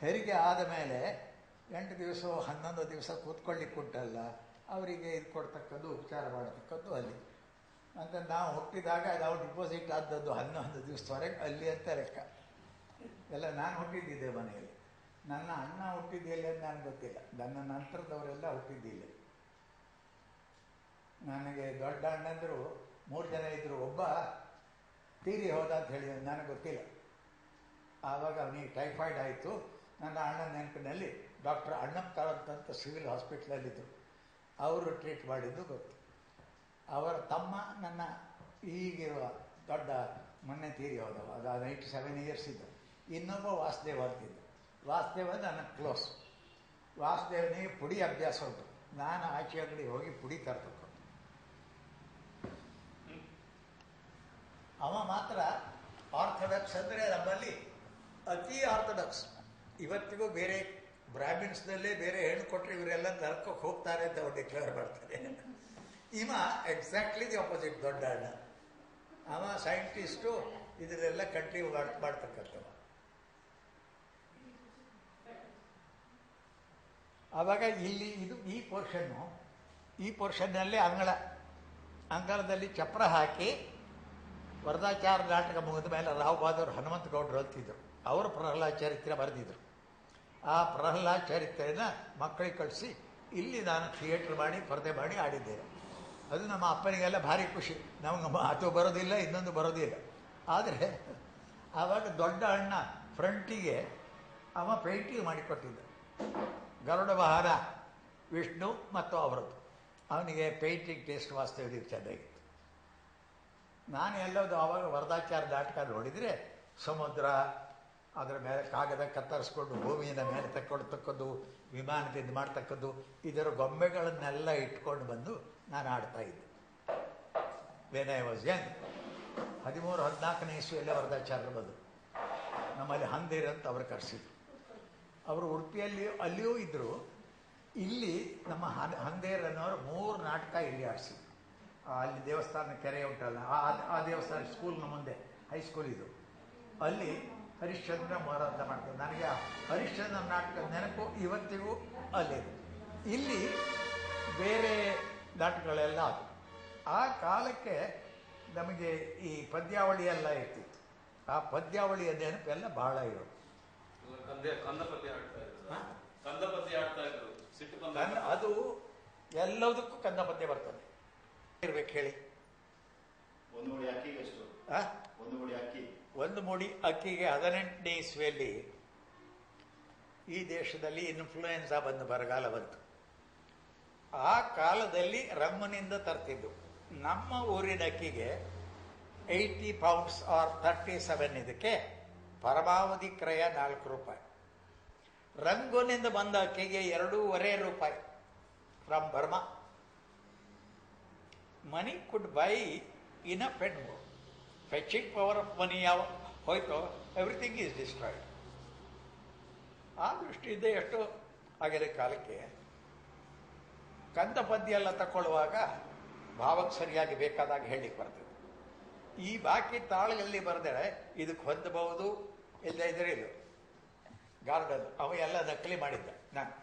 ಹೆರಿಗೆ ಆದ ಮೇಲೆ ಎಂಟು ದಿವಸ ಹನ್ನೊಂದು ದಿವಸ ಕೂತ್ಕೊಳ್ಳಿಕ್ಕೆ ಉಂಟಲ್ಲ, ಅವರಿಗೆ ಇದು ಕೊಡ್ತಕ್ಕದ್ದು ಉಪಚಾರ ಮಾಡತಕ್ಕದ್ದು ಅಲ್ಲಿ. ಅಂತ ನಾವು ಹುಟ್ಟಿದಾಗ ನಾವು ಡಿಪಾಸಿಟ್ ಆದದ್ದು ಹನ್ನೊಂದು ದಿವಸದವರೆಗೆ ಅಲ್ಲಿ ಅಂತ ಲೆಕ್ಕ. ಎಲ್ಲ ನಾನು ಹುಟ್ಟಿದ್ದಿದ್ದೆ ಮನೆಯಲ್ಲಿ. ನನ್ನ ಅಣ್ಣ ಹುಟ್ಟಿದ್ದಿಲ್ಲ ಅಂತ ನನಗೆ ಗೊತ್ತಿಲ್ಲ. ನನ್ನ ನಂತರದವರೆಲ್ಲ ಹುಟ್ಟಿದ್ದಿಲ್ಲ. ನನಗೆ ದೊಡ್ಡ ಅಣ್ಣಂದರು ಮೂರು ಜನ ಇದ್ದರು ಒಬ್ಬ ತೀರಿ ಹೋದ ಅಂತ ಹೇಳಿ, ನನಗೆ ಗೊತ್ತಿಲ್ಲ. ಆವಾಗ ಅವನಿಗೆ ಟೈಫಾಯ್ಡ್ ಆಯಿತು. ನನ್ನ ಅಣ್ಣನ ನೆನಪಿನಲ್ಲಿ ಡಾಕ್ಟರ್ ಅಣ್ಣಪ್ಪ ಸಿವಿಲ್ ಹಾಸ್ಪಿಟ್ಲಲ್ಲಿದ್ದರು. ಅವರು ಟ್ರೀಟ್ ಮಾಡಿದ್ದು ಗೊತ್ತು. ಅವರ ತಮ್ಮ ನನ್ನ ಈಗಿರುವ ದೊಡ್ಡ ಮೊನ್ನೆ ತೀರಿ ಹೋದವ. ಅದು ನೈಂಟಿ ಸೆವೆನ್ ಇಯರ್ಸ್ ಇದ್ದ. ಇನ್ನೊಬ್ಬ ವಾಸುದೇವ ಅಂತಿದ್ದ ವಾಸುದೇವ ನನ್ನ ಕ್ಲೋಸ್ ವಾಸುದೇವನಿಗೆ ಪುಡಿ ಅಭ್ಯಾಸ ಉಂಟು. ನಾನು ಆಚೆ ಅಂಗಡಿ ಹೋಗಿ ಪುಡಿ ತರಬೇಕು. ಅವ ಮಾತ್ರ ಆರ್ಥೋಡಾಕ್ಸ್ ಅಂದರೆ ನಮ್ಮಲ್ಲಿ ಅತಿ ಆರ್ಥೋಡಾಕ್ಸ್ ಇವತ್ತಿಗೂ ಬೇರೆ ಬ್ರಾಹ್ಮಿಣ್ಸ್ನಲ್ಲೇ ಬೇರೆ ಹೆಣ್ಣು ಇವರೆಲ್ಲ ನರ್ಕಕ್ಕೆ ಹೋಗ್ತಾರೆ ಅಂತ ಅವ್ರು ಡಿಕ್ಲೇರ್ ಮಾಡ್ತಾರೆ. ಇವ ಎಕ್ಸಾಕ್ಟ್ಲಿ ದಿ ಆಪೋಸಿಟ್ ದೊಡ್ಡ ಅಣ್ಣ. ಅವ ಸೈಂಟಿಸ್ಟು ಇದನ್ನೆಲ್ಲ ಕಂಟ್ರಿ ಮಾಡ್ತಕ್ಕಂಥವ. ಆವಾಗ ಇಲ್ಲಿ ಇದು ಈ ಪೋರ್ಷನ್ನು ಈ ಪೋರ್ಷನ್ನಲ್ಲಿ ಅಂಗಳ, ಅಂಗಳದಲ್ಲಿ ಚಪ್ರ ಹಾಕಿ ವರದಾಚಾರ ನಾಟಕ ಮುಗಿದ ಮೇಲೆ ರಾವ್ ಬಹದ್ದೂರ್ ಹನುಮಂತ ಗೌಡರು ಅಂತಿದ್ರು ಅವರು ಪ್ರಹ್ಲಾದ ಚರಿತ್ರೆ ಬರೆದಿದ್ರು. ಆ ಪ್ರಹ್ಲಾದ್ ಚರಿತ್ರೆಯನ್ನು ಮಕ್ಕಳಿಗೆ ಕಳಿಸಿ, ಇಲ್ಲಿ ನಾನು ಥಿಯೇಟ್ರ್ ಮಾಡಿ, ಪರದೆ ಮಾಡಿ ಆಡಿದ್ದೇನೆ ಅದು ನಮ್ಮ ಅಪ್ಪನಿಗೆಲ್ಲ ಭಾರಿ ಖುಷಿ. ನಮಗೆ ಮಾತು ಬರೋದಿಲ್ಲ, ಇನ್ನೊಂದು ಬರೋದಿಲ್ಲ. ಆದರೆ, ಆವಾಗ ದೊಡ್ಡ ಅಣ್ಣ ಫ್ರಂಟಿಗೆ ಅವ ಪೇಂಟಿಂಗ್ ಮಾಡಿಕೊಟ್ಟಿದ್ದ. ಗರುಡ ವಾಹನ ವಿಷ್ಣು ಮತ್ತು ಅವರದ್ದು ಅವನಿಗೆ ಪೇಂಟಿಂಗ್ ಟೇಸ್ಟ್ ವಾಸ್ತವ್ಯ ಚೆನ್ನಾಗಿತ್ತು ನಾನು ಎಲ್ಲೋದು ಆವಾಗ ವರದಾಚಾರ ನಾಟಕ ನೋಡಿದರೆ, ಸಮುದ್ರ ಅದರ ಮೇಲೆ ಕಾಗದ ಕತ್ತರಿಸ್ಕೊಂಡು ಭೂಮಿಯಿಂದ ಮೇಲೆ ತಕ್ಕೊಡ್ತಕ್ಕದ್ದು ತಕ್ಕೊಂಡು ವಿಮಾನದಿಂದ ಮಾಡ್ತಕ್ಕದ್ದು ಇದರ ಗೊಂಬೆಗಳನ್ನೆಲ್ಲ ಇಟ್ಕೊಂಡು ಬಂದು ನಾನು ಆಡ್ತಾ ಇದ್ದೆ. ವೇನ ಐ ವಾಸ್ ಯಂಗ್ ಹದಿಮೂರು, ಹದಿನಾಲ್ಕನೇ ಇಸ್ವಿಯಲ್ಲೇ ವರದಾಚಾರ್ಯರು ಬಂದರು. ನಮ್ಮಲ್ಲಿ ಅಂತ ಅವರು ಕರೆಸಿದ್ರು. ಅವರು ಉಡುಪಿಯಲ್ಲಿ ಅಲ್ಲಿಯೂ ಇದ್ದರು ಇಲ್ಲಿ ನಮ್ಮ ಹನ್, ಹಂದೇರ್ ಅನ್ನೋರು ಮೂರು ನಾಟಕ ಇಲ್ಲಿ ಆಡಿಸಿದ್ರು. ಅಲ್ಲಿ ದೇವಸ್ಥಾನ ಕೆರೆ ಉಂಟಲ್ಲ, ಆ ದೇವಸ್ಥಾನ ಸ್ಕೂಲ್ನ ಮುಂದೆ ಹೈಸ್ಕೂಲ್ ಇದು. ಅಲ್ಲಿ ಹರಿಶ್ಚಂದ್ರ ಮಾರಾಟ ಮಾಡ್ತಾರೆ. ನನಗೆ ಆ ಹರಿಶ್ಚಂದ್ರ ನಾಟಕದ ನೆನಪು ಇವತ್ತಿಗೂ ಅಲ್ಲಿದೆ. ಇಲ್ಲಿ ಬೇರೆ ನಾಟಕಗಳೆಲ್ಲ ಅದು. ಆ ಕಾಲಕ್ಕೆ ನಮಗೆ ಈ ಪದ್ಯಾವಳಿ ಎಲ್ಲ ಇರ್ತಿತ್ತು. ಆ ಪದ್ಯಾವಳಿಯ ನೆನಪೆಲ್ಲ ಬಹಳ ಇರೋದು. ಅದು ಎಲ್ಲದಕ್ಕೂ ಕಂದ ಪದ್ಯ ಬರ್ತದೆ. ಇರ್ಬೇಕು ಹೇಳಿ ಒಂದು ಮುಡಿ ಅಕ್ಕಿಗೆ ಎಷ್ಟು ಆ? ಒಂದು ಮುಡಿ ಅಕ್ಕಿ ಒಂದು ಮುಡಿ ಅಕ್ಕಿಗೆ ಹದಿನೆಂಟನೇ ಇಸ್ವಿಯಲ್ಲಿ ಈ ದೇಶದಲ್ಲಿ ಇನ್ಫ್ಲೂಯೆನ್ಸಾ ಬಂದು ಬರಗಾಲ ಬಂತು. ಆ ಕಾಲದಲ್ಲಿ ರಮ್ಮನಿಂದ ತರ್ತಿದ್ದು. ನಮ್ಮ ಊರಿನ ಅಕ್ಕಿಗೆ eighty pounds or thirty seven ಇದಕ್ಕೆ ಪರಮಾವಧಿ ಕ್ರಯ ನಾಲ್ಕು ರೂಪಾಯಿ. ರಂಗೋನಿಂದ ಬಂದ ಅಕ್ಕಿಗೆ ಎರಡೂವರೆ ರೂಪಾಯಿ from Burma money could buy in a pen fetching power of money ಯಾವ ಹೋಯ್ತೋ? ಎವ್ರಿಥಿಂಗ್ ಈಸ್ ಡಿಸ್ಟ್ರಾಯ್ಡ್ ಆ ದೃಷ್ಟಿಯಿಂದ ಎಷ್ಟು ಆಗಿರೋ ಕಾಲಕ್ಕೆ. ಕಂದ ಪದ್ಯ ಎಲ್ಲ ತಗೊಳ್ಳುವಾಗ ಭಾವಕ್ಕೆ ಸರಿಯಾಗಿ ಬೇಕಾದಾಗ ಹೇಳಲಿಕ್ಕೆ ಬರ್ತದೆ. ಈ ಬಾಕಿ ತಾಳಲ್ಲಿ ಬರೆದರೆ ಇದಕ್ಕೆ ಹೊಂದಬಹುದು ಇಲ್ಲ ಇದ್ರೆ ಇದು ಗಾರ್ಡನ್, ಅವ ಎಲ್ಲ ನಕಲಿ ಮಾಡಿದ್ದ. ನಾನು,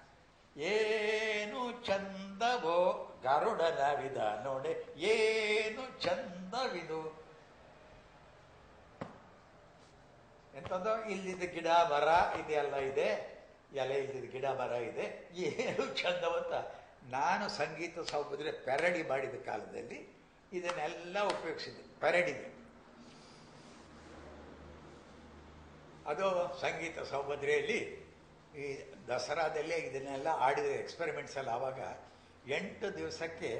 ಏನು ಚಂದವೋ ಗರುಡನ ವಿಧ ನೋಡಿ, ಏನು ಚಂದವಿದು ಎಂತಂದು ಇಲ್ಲಿದ್ದ ಗಿಡ, ಮರ ಇದೆಲ್ಲ ಇದೆ. ಎಲೆ ಇಲ್ಲಿದ್ದ ಗಿಡ, ಮರ ಇದೆ. ಏನು ಚಂದವಂತ. ನಾನು ಸಂಗೀತ ಸೌಭದ್ರೆ ಪೆರಡಿ ಮಾಡಿದ ಕಾಲದಲ್ಲಿ ಇದನ್ನೆಲ್ಲ ಉಪಯೋಗಿಸಿದೆ ಪೆರಡಿದೆ ಅದು ಸಂಗೀತ ಸೌಭದ್ರೆಯಲ್ಲಿ ಈ ದಸರಾದಲ್ಲೇ ಇದನ್ನೆಲ್ಲ ಆಡಿದ ಎಕ್ಸ್ಪೆರಿಮೆಂಟ್ಸ್ ಎಲ್ಲ ಆವಾಗ ಎಂಟು ದಿವಸಕ್ಕೆ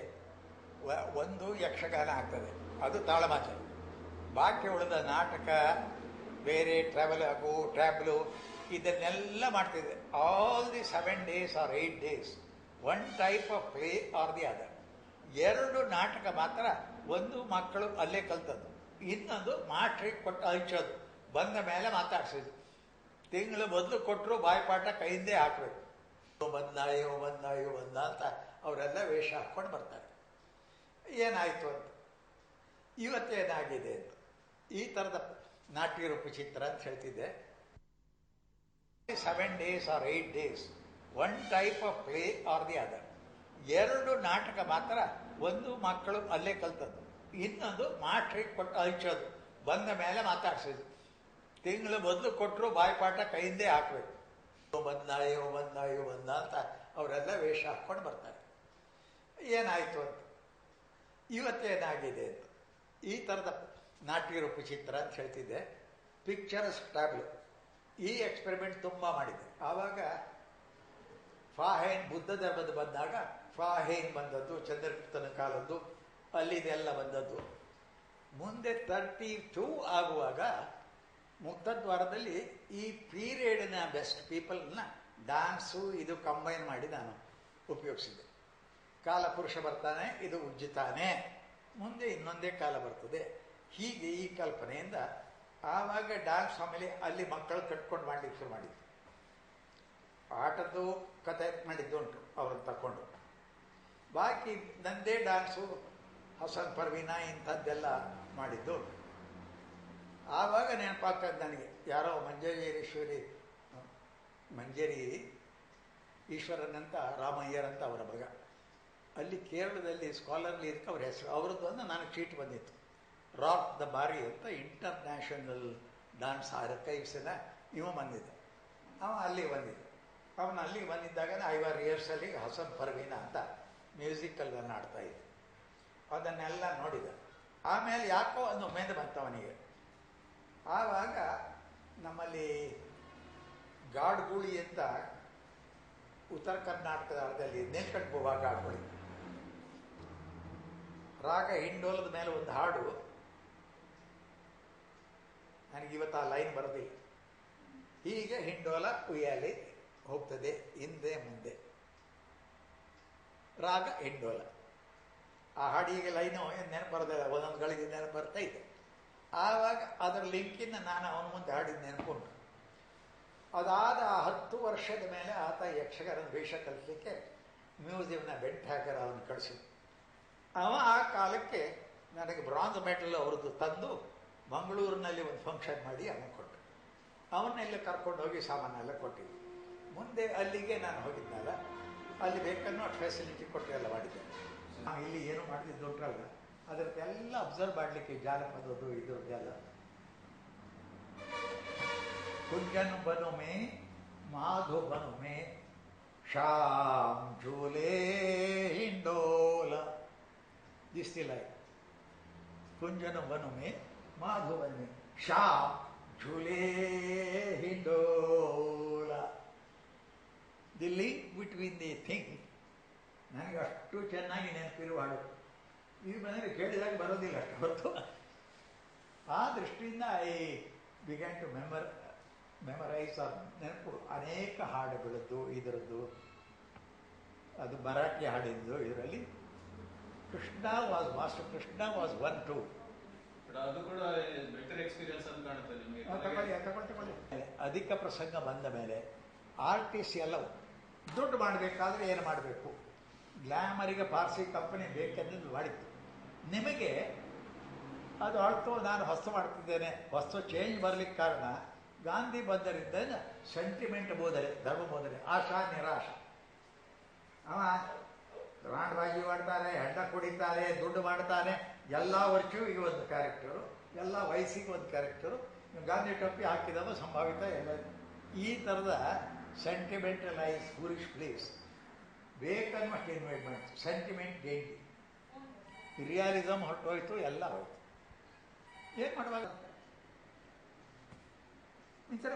ಒಂದು ಯಕ್ಷಗಾನ ಆಗ್ತದೆ. ಅದು ತಾಳಮಾಚ. ಬಾಕಿ ಉಳಿದ ನಾಟಕ ಬೇರೆ ಟ್ರಾವೆಲ್ ಆಗು ಟ್ರಾವೆಲು ಇದನ್ನೆಲ್ಲ ಮಾಡ್ತಿದ್ದೆ all the seven days or eight days one type of play or the other ಎರಡು ನಾಟಕ ಮಾತ್ರ ಒಂದು ಮಕ್ಕಳು ಅಲ್ಲೇ ಕಲ್ತದ್ದು. ಇನ್ನೊಂದು ಮಾಸ್ಟ್ರಿಗೆ ಕೊಟ್ಟು, ಹಂಚೋದು. ಬಂದ ಮೇಲೆ ಮಾತಾಡ್ಸಿದ್ದು. ತಿಂಗಳು ಮೊದಲು ಕೊಟ್ಟರು ಬಾಯಿಪಾಠ ಕೈಯಿಂದೇ ಹಾಕಬೇಕು. ಬಂದ ಇವ ಬಂದ ಇವ ಬಂದ ಅಂತ ಅವರೆಲ್ಲ ವೇಷ ಹಾಕ್ಕೊಂಡು ಬರ್ತಾರೆ. ಏನಾಯಿತು ಅಂತ. ಇವತ್ತೇನಾಗಿದೆ ಅಂತ. ಈ ಥರದ ನಾಟ್ಯ ರೂಪ ಚಿತ್ರ ಅಂತ ಹೇಳ್ತಿದ್ದೆ. Seven days or eight days one type of play or the other ಎರಡು ನಾಟಕ ಮಾತ್ರ ಒಂದು ಮಕ್ಕಳು ಅಲ್ಲೇ ಕಲ್ತದ್ದು. ಇನ್ನೊಂದು ಮಾಸ್ಟ್ರಿಗೆ ಕೊಟ್ಟು ಹಂಚೋದು ಬಂದ ಮೇಲೆ ಮಾತಾಡ್ಸೋದು. ತಿಂಗಳು ಮೊದಲು ಕೊಟ್ಟರು ಬಾಯ್ಪಾಠ ಕೈಯಿಂದೇ ಹಾಕಬೇಕು. ಬಂದ ಯೋ ಬಂದ ಯೋ ಬಂದ ಅಂತ ಅವರೆಲ್ಲ ವೇಷ ಹಾಕ್ಕೊಂಡು ಬರ್ತಾರೆ. ಏನಾಯಿತು ಅಂತ. ಇವತ್ತೇನಾಗಿದೆ ಅಂತ. ಈ ಥರದ ನಾಟ್ಯ ರೂಪ ಚಿತ್ರ ಅಂತ ಹೇಳ್ತಿದ್ದೆ. ಪಿಕ್ಚರ್ಸ್ ಟ್ಯಾಬ್ಲು ಈ ಎಕ್ಸ್ಪೆರಿಮೆಂಟ್ ತುಂಬ ಮಾಡಿದ್ದೆ ಆವಾಗ ಫಾಹೇನ್ ಬುದ್ಧ ಧರ್ಮದ ಬಂದಾಗ ಫಾಹೇನ್ ಬಂದದ್ದು, ಚಂದ್ರಗುಪ್ತನ ಕಾಲದ್ದು, ಅಲ್ಲಿದೆಲ್ಲ ಬಂದದ್ದು. ಮುಂದೆ ತರ್ಟಿ ಟೂ ಆಗುವಾಗ ಮುಕ್ತದ್ವಾರದಲ್ಲಿ ಈ ಪೀರಿಯಡ್ನ ಬೆಸ್ಟ್ ಪೀಪಲ್ನ ಡ್ಯಾನ್ಸು ಇದು ಕಂಬೈನ್ ಮಾಡಿ ನಾನು ಉಪಯೋಗಿಸಿದ್ದೆ. ಕಾಲಪುರುಷ ಬರ್ತಾನೆ, ಇದು ಉಜ್ಜುತ್ತಾನೆ ಮುಂದೆ ಇನ್ನೊಂದೇ ಕಾಲ ಬರ್ತದೆ. ಹೀಗೆ ಈ ಕಲ್ಪನೆಯಿಂದ ಆವಾಗ ಡ್ಯಾನ್ಸ್ ಆಮೇಲೆ ಅಲ್ಲಿ ಮಕ್ಕಳು ಕಟ್ಕೊಂಡು ಮಾಡ್ಲಿಕ್ಕೆ ಶುರು ಮಾಡಿದ್ದು ಆಟದ್ದು ಕತೆ ಮಾಡಿದ್ದು ಉಂಟು, ಅವ್ರನ್ನ ತಕೊಂಡು. ಬಾಕಿ ನಂದೇ ಡ್ಯಾನ್ಸು ಹಸನ್ ಪರ್ವೀನ ಇಂಥದ್ದೆಲ್ಲ ಮಾಡಿದ್ದು ಆವಾಗ ನೆನಪಾಗ್ತದೆ ನನಗೆ, ಯಾರೋ ಮಂಜೇಶ್ವರಿ ಮಂಜೇರಿ ಈಶ್ವರನಂತ ರಾಮಯ್ಯರಂತ ಅವರ ಮಗ. ಅಲ್ಲಿ ಕೇರಳದಲ್ಲಿ ಸ್ಕಾಲರ್ಲಿ ಇದಕ್ಕೆ ಅವ್ರ ಹೆಸರು, ಅವ್ರದ್ದು ಅಂದ್ರೆ ನನಗೆ ಚೀಟ್ ಬಂದಿತ್ತು. ರಾಕ್ ದ ಬಾರಿ ಅಂತ ಇಂಟರ್ನ್ಯಾಷನಲ್ ಡ್ಯಾನ್ಸ್ ಆರ್ಕೈವ್ಸಿನ ಇವ ಬಂದಿದ್ದ. ಅವ ಅಲ್ಲಿಗೆ ಬಂದಿದ್ದ. ಅವನು ಅಲ್ಲಿಗೆ ಬಂದಿದ್ದಾಗ ಐವಾರು ಇಯರ್ಸಲ್ಲಿ ಹಸನ್ ಪರ್ವೀನ ಅಂತ ಮ್ಯೂಸಿಕಲ್ ಗನ್ ಆಡ್ತಾ ಇದ್ದ. ಅದನ್ನೆಲ್ಲ ನೋಡಿದ. ಆಮೇಲೆ ಯಾಕೋ ಒಂದು ಮೇಲೆ ಬಂತ ಅವನಿಗೆ ಆವಾಗ ನಮ್ಮಲ್ಲಿ ಗಾಡ್ಗುಳಿ ಅಂತ ಉತ್ತರ ಕರ್ನಾಟಕದ ಅರ್ಧದಲ್ಲಿ ನೀಲ್ಕಂಠ ಗಾಡ್ಗುಳಿ ರಾಗ ಹಿಂಡೋಲದ ಮೇಲೆ ಒಂದು ಹಾಡು ನನಗೆ ಇವತ್ತು ಆ ಲೈನ್ ಬರೋದಿಲ್ಲ. ಹೀಗೆ ಹಿಂಡೋಲ ಉಯ್ಯಾಲಿ ಹೋಗ್ತದೆ ಹಿಂದೆ ಮುಂದೆ. ರಾಗ ಹಿಂಡೋಲ. ಆ ಹಾಡಿಗೆ ಲೈನು ನೆನಪು ಬರೋದಿಲ್ಲ, ಒಂದೊಂದು ಗಳಿಗೆ ನೆನಪು ಬರ್ತಾ ಇದೆ. ಆವಾಗ ಅದರ ಲಿಂಕಿನ ನಾನು ಅವನ ಮುಂದೆ ಹಾಡಿದ ನೆನಪುಂಟು ಅದಾದ ಆ ಹತ್ತು ವರ್ಷದ ಮೇಲೆ ಆತ ಯಕ್ಷಗಾನದ ವೇಷ ಕಲಿಸಲಿಕ್ಕೆ ಮ್ಯೂಸಿಯಂನ ಬೆಂಟ್ ಹ್ಯಾಕರ್ ಅವನು ಕಳಿಸಿದ ಅವ ಆ ಕಾಲಕ್ಕೆ ನನಗೆ ಬ್ರಾಂಜ್ ಮೆಡಲ್ ಅವ್ರದ್ದು ತಂದು ಮಂಗಳೂರಿನಲ್ಲಿ ಒಂದು ಫಂಕ್ಷನ್ ಮಾಡಿ ಅವನು ಕೊಟ್ಟು ಅವನ್ನೆಲ್ಲ ಕರ್ಕೊಂಡು ಹೋಗಿ ಸಾಮಾನೆಲ್ಲ ಕೊಟ್ಟಿದ್ದೆ. ಮುಂದೆ ಅಲ್ಲಿಗೆ ನಾನು ಹೋಗಿದ್ದಲ್ಲ, ಅಲ್ಲಿ ಬೇಕನ್ನೋ ಅಷ್ಟು ಫೆಸಿಲಿಟಿ ಕೊಟ್ಟು ಎಲ್ಲ ಮಾಡಿದ್ದೆ ನಾವು ಇಲ್ಲಿ ಏನು ಮಾಡಿದ್ದು ಉಂಟಲ್ಲ ಅದರದ್ದೆಲ್ಲ ಅಬ್ಸರ್ವ್ ಮಾಡಲಿಕ್ಕೆ ಜಾನಪದದ್ದು ಇದ್ರದ್ದೆಲ್ಲ ಕುಂಜನು ಬನು ಮೇ ಮಾಧು ಬನೊಮೆ ಶಾಮ್ ಹಿಂಡೋಲ. ದಿಸ್ ದಿ ಲೈಫ್ ಕುಂಜನು ಬನು ಮೇ ಶಾ ಝೂಲೇ ಹಿಂಡೋಲ the link between the thing. ನನಗೆ ಅಷ್ಟು ಚೆನ್ನಾಗಿ ನೆನಪಿರುವ ಹಾಡು. ಇದು ನನಗೆ ಕೇಳಿದಾಗ ಬರೋದಿಲ್ಲ ಅಷ್ಟು ಹೊತ್ತು. ಆ ದೃಷ್ಟಿಯಿಂದ I began to ಮೆಮರ್, memorise of ನೆನಪು ಅನೇಕ ಹಾಡುಗಳದ್ದು, ಇದರದ್ದು. ಅದು ಮರಾಠಿ ಹಾಡಿದ್ದು, ಇದರಲ್ಲಿ Krishna was, master Krishna was one too. ಅದು ಕೂಡ ಎಕ್ಸ್ಪೀರಿಯನ್ಸ್ ಅಂತ ಕಾಣುತ್ತೆ ನಿಮಗೆ. ತಗೊಳ್ಳಿ ತಗೊಳ್ಳಿ ತಗೊಳ್ಳಿ. ಅಧಿಕ ಪ್ರಸಂಗ ಬಂದ ಮೇಲೆ ಆರ್ಟಿಸ್ಟ್ ಎಲ್ಲ ದುಡ್ಡು ಮಾಡಬೇಕಾದ್ರೆ ಏನು ಮಾಡಬೇಕು? ಗ್ಲಾಮರಿಗೆ ಪಾರ್ಸಿ ಕಂಪನಿ ಬೇಕೆಂದು ಮಾಡಿತ್ತು ನಿಮಗೆ ಅದು ಅಳ್ತು ನಾನು ಹೊಸ್ತು ಮಾಡ್ತಿದ್ದೇನೆ. ಹೊಸ್ತು ಚೇಂಜ್ ಬರಲಿಕ್ಕೆ ಕಾರಣ ಗಾಂಧಿ ಬಂದರಿಂದ ಸೆಂಟಿಮೆಂಟ್ ಬೋಧನೆ ಧರ್ಮ ಬೋಧನೆ ಆಶಾ ನಿರಾಶ. ಅವ ರಾಂಡ್ಬಾಜಿ ಮಾಡ್ತಾರೆ ಹೆಂಡ ಕುಡಿತಾರೆ ದುಡ್ಡು ಮಾಡ್ತಾನೆ ಎಲ್ಲ ವರ್ಷವೂ ಈ ಒಂದು ಕ್ಯಾರೆಕ್ಟರು ಎಲ್ಲ ವಯಸ್ಸಿಗೆ ಒಂದು ಕ್ಯಾರೆಕ್ಟರು ಗಾಂಧಿ ಟೊಪ್ಪಿ ಹಾಕಿದಾಗ ಸಂಭಾವಿತ ಎಲ್ಲ. ಈ ಥರದ ಸೆಂಟಿಮೆಂಟಲೈಸ್ ಟೂರಿಸ್ಟ್ ಪ್ಲೇಸ್ ಬೇಕನ್ನುವಷ್ಟು ಇನ್ವೈಟ್ ಮಾಡ್ತು ಸೆಂಟಿಮೆಂಟ್ ಡೇಂಟಿ ರಿಯಾಲಿಸಮ್ ಹೊರಟೋಯ್ತು, ಎಲ್ಲ ಹೋಯ್ತು. ಏನು ಮಾಡುವಾಗ? ಈ ಥರ